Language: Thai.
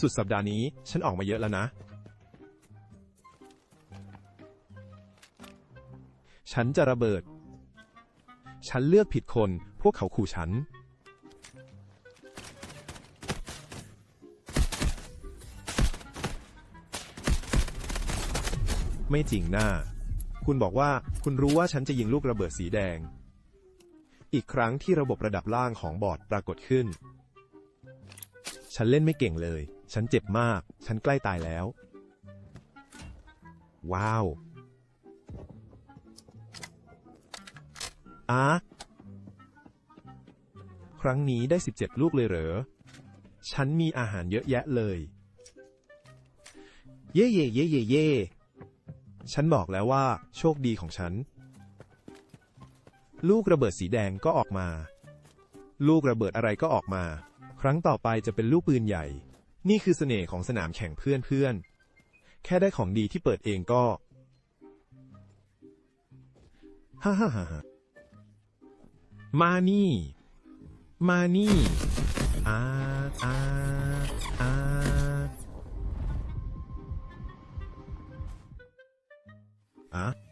สุดสัปดาห์นี้ ฉันออกมาเยอะแล้วนะ ฉันจะระเบิด ฉันเลือกผิดคน พวกเขาขู่ฉัน ไม่จริงหน้า คุณบอกว่าคุณรู้ว่าฉันจะยิงลูกระเบิดสีแดง อีกครั้งที่ระบบระดับล่างของบอร์ดปรากฏขึ้น ฉันเล่นไม่เก่งเลย ฉันเจ็บมาก ฉันใกล้ตายแล้ว ว้าวอาครั้งนี้ได้ 17 ลูกเลยเหรอ ฉันมีอาหารเยอะแยะเลย เย่เย่เย่เย่เย่ฉันบอกแล้วว่า โชคดีของฉัน ลูกระเบิดสีแดงก็ออกมา ลูกระเบิดอะไรก็ออกมา ครั้งต่อไปจะเป็นลูกปืนใหญ่ นี่คือเสน่ห์ของสนามแข่งเพื่อนเพื่อนๆแค่ได้ของดีที่เปิดเองก็ฮ่าฮ่าฮ่าฮ่ามานี่ มานี่อาอาอาอะ